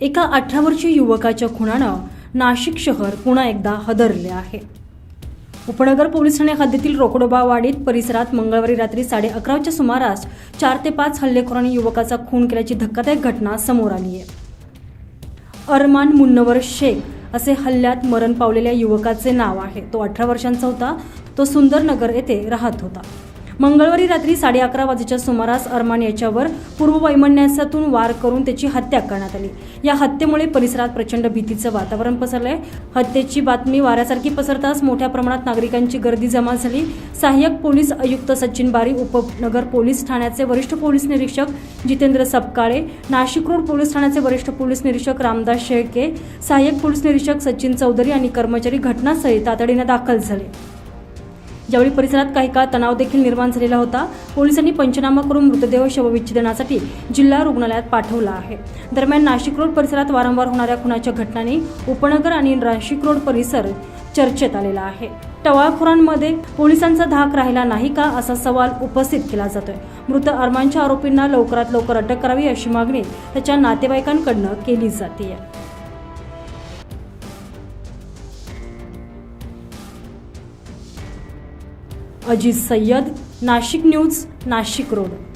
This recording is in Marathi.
एका अठरा वर्षीय युवकाच्या खुनानं नाशिक शहर पुन्हा एकदा हदरले आहे. उपनगर पोलीस ठाणे हद्दीतील रोकडोबावाडीत परिसरात मंगळवारी रात्री साडे अकराच्या सुमारास चार ते पाच हल्लेखोरांनी युवकाचा खून केल्याची धक्कादायक घटना समोर आली आहे. अरमान मुन्नवर शेख असे हल्ल्यात मरण पावलेल्या युवकाचे नाव आहे. तो अठरा वर्षांचा होता. तो सुंदरनगर येथे राहत होता. मंगळवारी रात्री साडे अकरा वाजेच्या सुमारास अरमान याच्यावर पूर्ववैमन्यासातून वार करून त्याची हत्या करण्यात आली. या हत्येमुळे परिसरात प्रचंड भीतीचं वातावरण पसरलंय. हत्येची बातमी वाऱ्यासारखी पसरताच मोठ्या प्रमाणात नागरिकांची गर्दी जमा झाली. सहाय्यक पोलीस आयुक्त सचिन बारी उपनगर पोलीस ठाण्याचे वरिष्ठ पोलीस निरीक्षक जितेंद्र सपकाळे नाशिक रोड पोलीस ठाण्याचे वरिष्ठ पोलीस निरीक्षक रामदास शेळके सहाय्यक पोलीस निरीक्षक सचिन चौधरी आणि कर्मचारी घटनास्थळी तातडीनं दाखल झाले. यावेळी परिसरात काही काळ तणाव देखील निर्माण झालेला होता पोलिसांनी पंचनामा करून मृतदेह शवविच्छेदनासाठी जिल्हा रुग्णालयात पाठवला आहे. दरम्यान नाशिक रोड परिसरात वारंवार होणाऱ्या खुनाच्या घटनांनी उपनगर आणि नाशिक रोड परिसर चर्चेत आलेला आहे. टवाळखोरांमध्ये पोलिसांचा धाक राहिला नाही का असा सवाल उपस्थित केला जातोय. मृत अरमानच्या आरोपींना लवकरात लवकर अटक करावी अशी मागणी त्याच्या नातेवाईकांकडनं केली जाते अजित सय्यद नाशिक न्यूज नाशिक रोड.